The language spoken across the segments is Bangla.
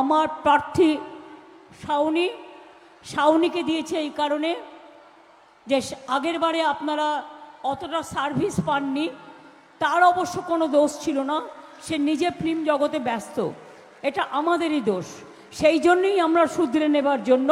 আমার প্রার্থী শাওনি, শাওনিকে দিয়েছে এই কারণে যে আগের বারে আপনারা অতটা সার্ভিস পাননি, তার অবশ্য কোনো দোষ ছিল না, সে নিজে ফিল্ম জগতে ব্যস্ত। এটা আমাদেরই দোষ। সেই জন্যই আমরা শুধরে নেবার জন্য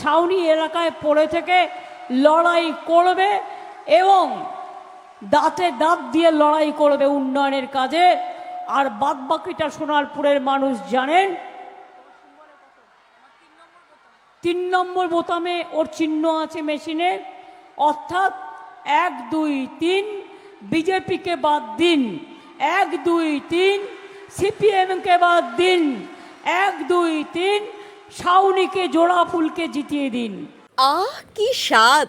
শাওনি এলাকায় পড়ে থেকে লড়াই করবে এবং দাঁতে দাঁত দিয়ে লড়াই করবে উন্নয়নের কাজে। আর বাদবাকিটা সোনারপুরের মানুষ জানেন তিন নম্বর বোতামে ওর চিহ্ন আছে মেশিনে। অর্থাৎ এক, দুই, তিন, বিজেপিকে বাদ দিন। এক, দুই, তিন, সিপিএমকে বাদ দিন। এক, দুই, তিন সাউনিকে জোড়া ফুলকে জিতিয়ে দিন। আহ, কি স্বাদ!